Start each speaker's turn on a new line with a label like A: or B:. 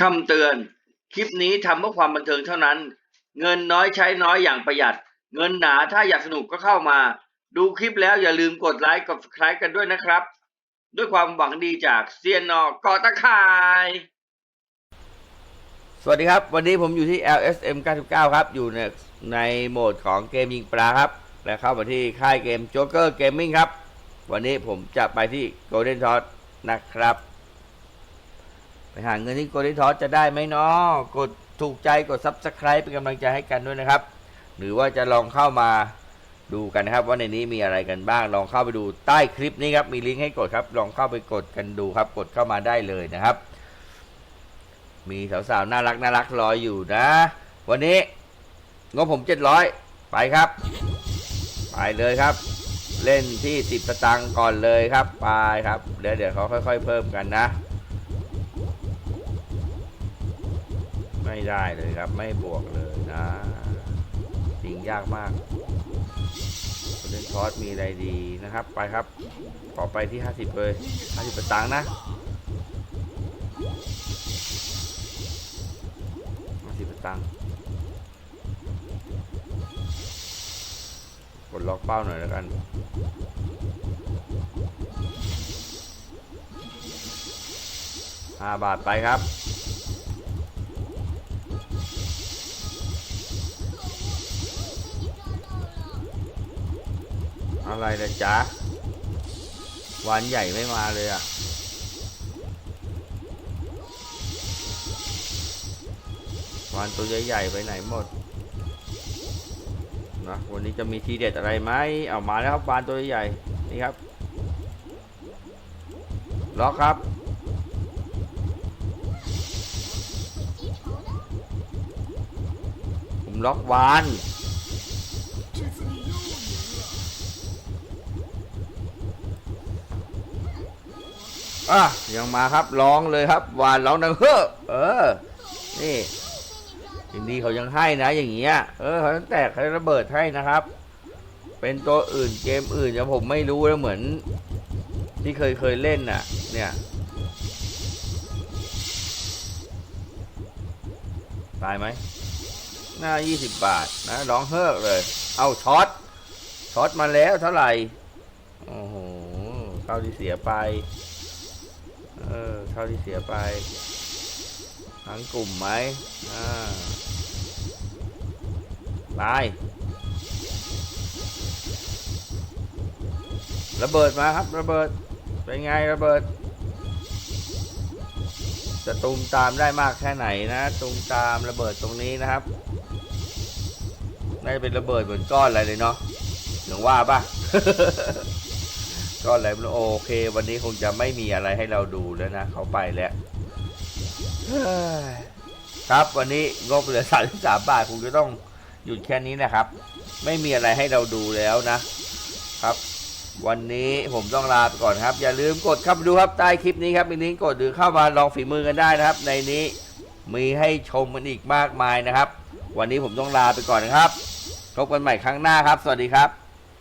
A: คำเตือน คลิปนี้ทำเพื่อความบันเทิงเท่านั้น เงินน้อยใช้น้อยอย่างประหยัด เงินหนาถ้าอยากสนุกก็เข้ามา ดูคลิปแล้วอย่าลืมกดไลค์กด subscribe กันด้วยนะครับ ด้วยความหวังดีจากเซียนนอกอตะข่าย สวัสดีครับ วันนี้ผมอยู่ที่ LSM 99 ครับ อยู่ในในโหมดของเกมยิงปลาครับ และเข้ามาที่ค่ายเกม Joker Gaming ครับ วันนี้ผมจะไปที่ Golden t o s นะครับ หาเงินที่ Golden t o s จะได้ไหมเนาะกดถูกใจกด Subscribe เป็นกำลังใจให้กันด้วยนะครับ หรือว่าจะลองเข้ามาดูกันนะครับ ว่าในนี้มีอะไรกันบ้าง ลองเข้าไปดูใต้คลิปนี้ครับ มีลิงก์ให้กดครับ ลองเข้าไปกดกันดูครับ กดเข้ามาได้เลยนะครับ มีสาวๆน่ารักน่ารักรออยู่นะ วันนี้งบผมเจ็ดร้อยไปครับ ไปเลยครับ เล่นที่สิบสตางค์ก่อนเลยครับ ไปครับ เดี๋ยวเดี๋ยวเขาค่อย ๆ เพิ่มกันนะ ไม่ได้เลยครับ ไม่บวกเลยนะจริงยากมากเล่นทอสมีอะไรดีนะครับ ไปครับ ขอไปที่ห้าสิบเลยห้าสิบสตางค์นะห้าสิบสตังค์กดล็อกเป้าหน่อยแล้วกันห้าบาทไปครับ อะไรนะจ๊ะวานใหญ่ไม่มาเลยอะวานตัวใหญ่ๆไปไหนหมดนะวันนี้จะมีทีเด็ดอะไรไหมเอามาแล้วครับวานตัวใหญ่นี่ครับล็อกครับผมล็อกวาน อะยังมาครับร้องเลยครับหวานร้องดังเฮ้อเออ นี่ทีนี้เขายังให้นะอย่างเงี้ยเออเขาแตกเขาระเบิดให้นะครับ เป็นตัวอื่นเกมอื่นจะผมไม่รู้แล้วเหมือน ที่เคยเคยเล่นน่ะ เนี่ยตายไหมหน้า 20 บาทนะร้องเฮิกเลย เอาช็อตช็อตมาแล้วเท่าไหร่โอ้โหเท่าที่เสียไป เออเท่าที่เสียไป ทั้งกลุ่มไหมอ่าไประเบิดมาครับระเบิด เป็นไงระเบิด จะตูมตามได้มากแค่ไหนนะตูมตามระเบิดตรงนี้นะครับน่าจะเป็นระเบิดเหมือนก้อนอะไรเลยเนาะอย่างว่าปะ ก้อะไรไมันโอเค วันนี้คงจะไม่มีอะไรให้เราดูแล้วนะเขาไปแล้วครับวันนี้งบเหลือสามสามบาทคงจะต้องหยุดแค่นี้นะครับ ไม่มีอะไรให้เราดูแล้วนะ ครับ วันนี้ผมต้องลาไปก่อนครับ อย่าลืมกดเข้ามาดูครับใต้คลิปนี้ครับมีลิงก์กดหรือเข้ามาลองฝีมือกันได้นะครับ ในนี้มีให้ชมกันอีกมากมายนะครับ วันนี้ผมต้องลาไปก่อนนะครับพบกันใหม่ครั้งหน้าครับ สวัสดีครับ